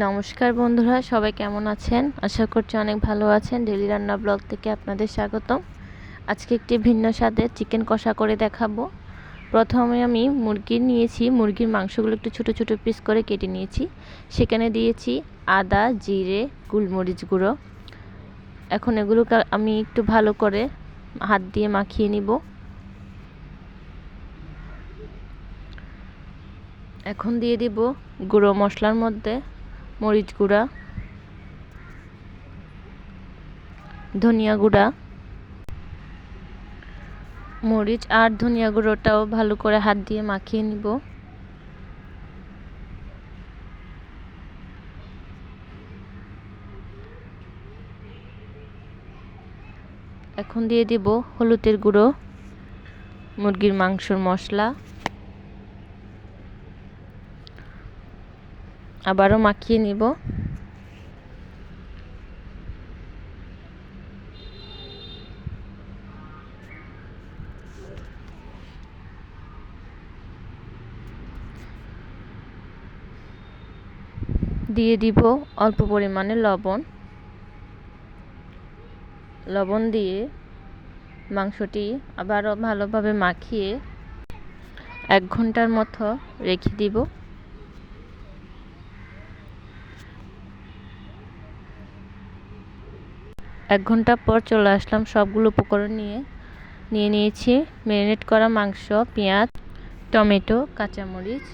নমস্কার বন্ধুরা, সবাই কেমন আছেন? আশা করছি অনেক ভালো আছেন। ডেলি রান্না ব্লগ থেকে আপনাদের স্বাগতম। আজকে একটি ভিন্ন স্বাদের চিকেন কষা করে দেখাবো। প্রথমে আমি মুরগি নিয়েছি। মুরগির মাংসগুলো একটু ছোটো ছোটো পিস করে কেটে নিয়েছি। সেখানে দিয়েছি আদা, জিরে, গোলমরিচ গুঁড়ো। এখন এগুলো আমি একটু ভালো করে হাত দিয়ে মাখিয়ে নিব। এখন দিয়ে দিব গুঁড়ো মশলার মধ্যে। মরিচ গুঁড়া, ধনিয়া গুঁড়া, মরিচ আর ধনিয়া গুঁড়োটাও ভালো করে হাত দিয়ে মাখিয়ে নিব। এখন দিয়ে দিব হলুদের গুঁড়ো, মুরগির মাংসর মশলা। আবারও মাখিয়ে নিব। দিয়ে দিব অল্প পরিমাণে লবণ। লবণ দিয়ে মাংসটি আবারও ভালোভাবে মাখিয়ে এক ঘণ্টার মতো রেখে দিব। এক ঘণ্টা পর চলে আসলাম সবগুলো উপকরণ নিয়ে। নিয়ে নিয়েছি ম্যারিনেট করা মাংস, পেঁয়াজ, টমেটো, কাঁচামরিচ,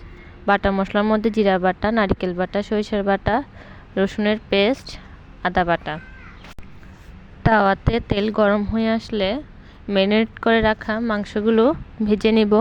বাটা মশলার মধ্যে জিরা বাটা, নারিকেল বাটা, সরিষার বাটা, রসুনের পেস্ট, আদা বাটা। তাওয়াতে তেল গরম হয়ে আসলে ম্যারিনেট করে রাখা মাংসগুলো ভেজে নেব।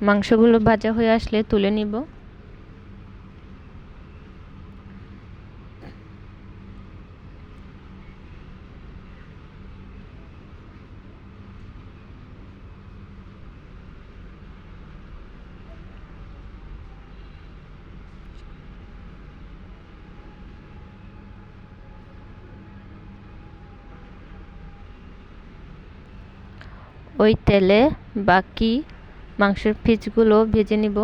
মাংসগুলো ভাজা হয়ে আসলে তুলে নিব। ওই তেলে বাকি মাংসের পিসগুলো ভেজে নিব।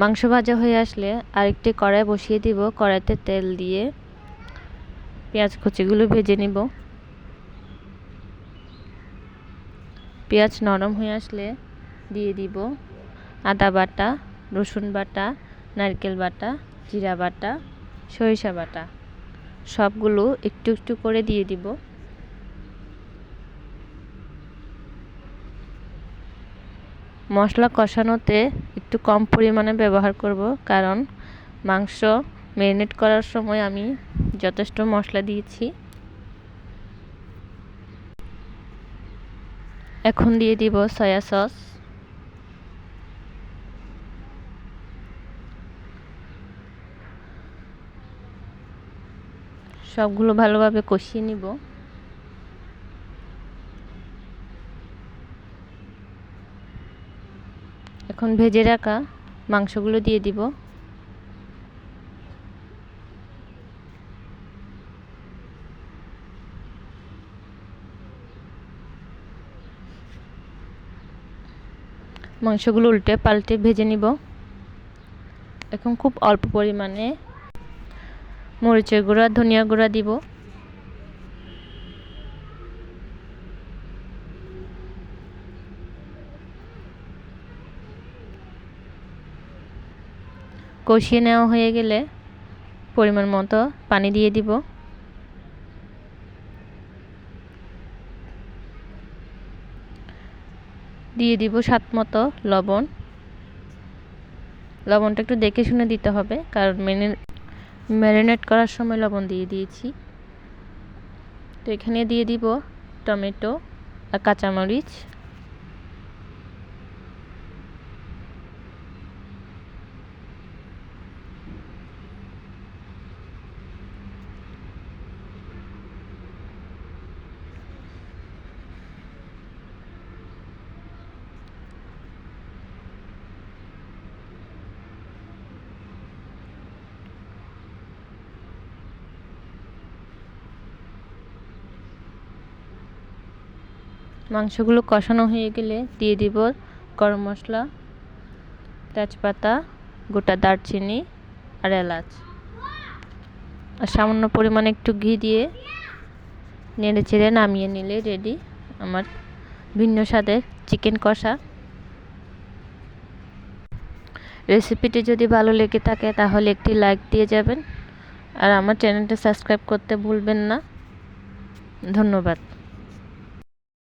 মাংস ভাজা হয়ে আসলে আরেকটি কড়াই বসিয়ে দিব, কড়াইতে তেল দিয়ে। পেঁয়াজ কুচিগুলো ভেজে নিব। পেঁয়াজ নরম হয়ে আসলে দিয়ে দিব। আদা বাটা, রসুন বাটা, নারকেল বাটা, জিরা বাটা, সরিষা বাটা। সবগুলো একটু একটু করে দিয়ে দিব। মশলা কষানোতে একটু কম পরিমাণে ব্যবহার করব কারণ মাংস ম্যারিনেট করার সময় আমি যথেষ্ট মশলা দিয়েছি। এখন দিয়ে দিব সয়া সস। সবগুলো ভালোভাবে কষিয়ে নিব। এখন ভেজে রাখা মাংসগুলো দিয়ে দিব। মাংসগুলো উল্টে পাল্টে ভেজে নিব। এখন খুব অল্প পরিমাণে মরিচের গুঁড়া, ধনিয়া গুঁড়া দিব। কষিয়ে নেওয়া হয়ে গেলে পরিমাণ মতো পানি দিয়ে দিব। দিয়ে দিব স্বাদ মতো লবণ। লবণটা একটু দেখে শুনে দিতে হবে, কারণ মেনে ম্যারিনেট করার সময় লবণ দিয়ে দিয়েছি। তো এখানে দিয়ে দিব টমেটো আর কাঁচামরিচ। মাংসগুলো কষানো হয়ে গেলে দিয়ে দিব গরম মশলা, তেজপাতা, গোটা দারচিনি আর এলাচ। আর সামান্য পরিমাণে একটু ঘি দিয়ে নেড়ে চেড়ে নামিয়ে নিলে রেডি আমার ভিন্ন স্বাদের চিকেন কষা। রেসিপিটি যদি ভালো লেগে থাকে তাহলে একটি লাইক দিয়ে যাবেন। আর আমার চ্যানেলটা সাবস্ক্রাইব করতে ভুলবেন না। ধন্যবাদ।